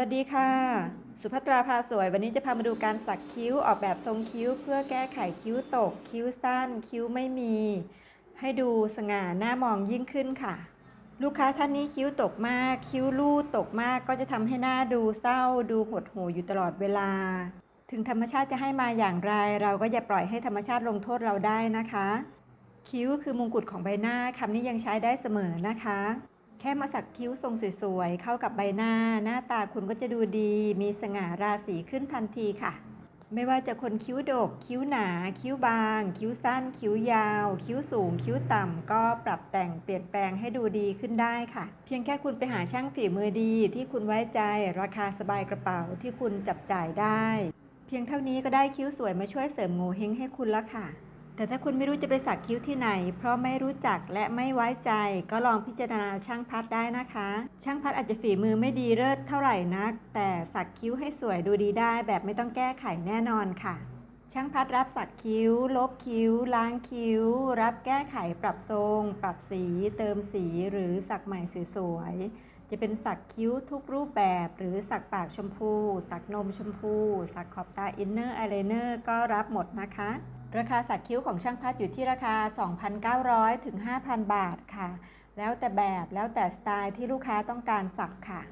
วัสดีค่ะ สุภัตราพาสวย วันนี้จะพามาดูการสักคิ้วออกแบบทรงคิ้ว เพื่อแก้ไขคิ้วตก คิ้วสั้น คิ้วไม่มี ให้ดูสง่าหน้ามองยิ่งขึ้นค่ะ ลูกค้าท่านนี้คิ้วตกมาก คิ้วลู่ตกมากก็จะทำให้หน้าดูเศร้า ดูหดหู่อยู่ตลอดเวลา ถึงธรรมชาติจะให้มาอย่างไร เราก็อย่าปล่อยให้ธรรมชาติลงโทษเราได้นะคะ คิ้วคือมงกุฎของใบหน้าคำนี้ยังใช้ได้เสมอนะคะ ค่มาสักคิ้วทรงสวยๆ เข้ากับใบหน้า หน้าตาคุณก็จะดูดี มีสง่าราศีขึ้นทันทีค่ะ ไม่ว่าจะคนคิ้วโดก คิ้วหนา คิ้วบาง คิ้วสั้น คิ้วยาว คิ้วสูง คิ้วต่ำ ก็ปรับแต่งเปลี่ยนแปลงให้ดูดีขึ้นได้ค่ะ เพียงแค่คุณไปหาช่างฝีมือดี ที่คุณไว้ใจ ราคาสบายกระเป๋าที่คุณจับจ่ายได้ เพียงเท่านี้ก็ได้คิ้วสวยมาช่วยเสริมโงเฮงให้คุณแล้วค่ะ แต่ถ้าคุณไม่รู้จะไปสักคิ้วที่ไหน เพราะไม่รู้จักและไม่ไว้ใจ ก็ลองพิจารณาช่างพัดได้นะคะ ช่างพัดอาจจะฝีมือไม่ดีเลิศเท่าไหร่นัก แต่สักคิ้วให้สวยดูดีได้แบบไม่ต้องแก้ไขแน่นอนค่ะ ช่างพัดรับสักคิ้ว ลบคิ้ว ล้างคิ้ว รับแก้ไขปรับทรง ปรับสี เติมสีหรือสักใหม่สวยๆจะเป็นสักคิ้วทุกรูปแบบ หรือสักปากชมพู สักนมชมพู สักขอบตาอินเนอร์อายไลเนอร์ก็รับหมดนะคะ ราคาสักคิ้วของช่างพัดอยู่ที่ราคา 2,900 ถึง 5,000 บาทค่ะ แล้วแต่แบบแล้วแต่สไตล์ที่ลูกค้าต้องการสักค่ะ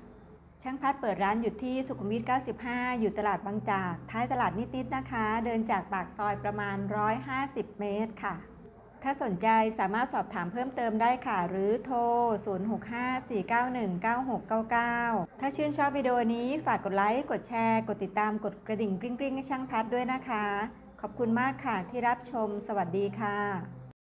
ช่างพัดเปิดร้านอยู่ที่สุขุมวิท 95 อยู่ตลาดบางจาก ท้ายตลาดนิดๆนะคะ เดินจากปากซอยประมาณ 150 เมตรค่ะ ถ้าสนใจสามารถสอบถามเพิ่มเติมได้ค่ะ หรือโทร 0654919699 ถ้าชื่นชอบวิดีโอนี้ฝากกดไลค์ กดแชร์ กดติดตาม กดกระดิ่งกริ๊งๆให้ช่างพัดด้วยนะคะ ขอบคุณมากค่ะที่รับชม สวัสดีค่ะ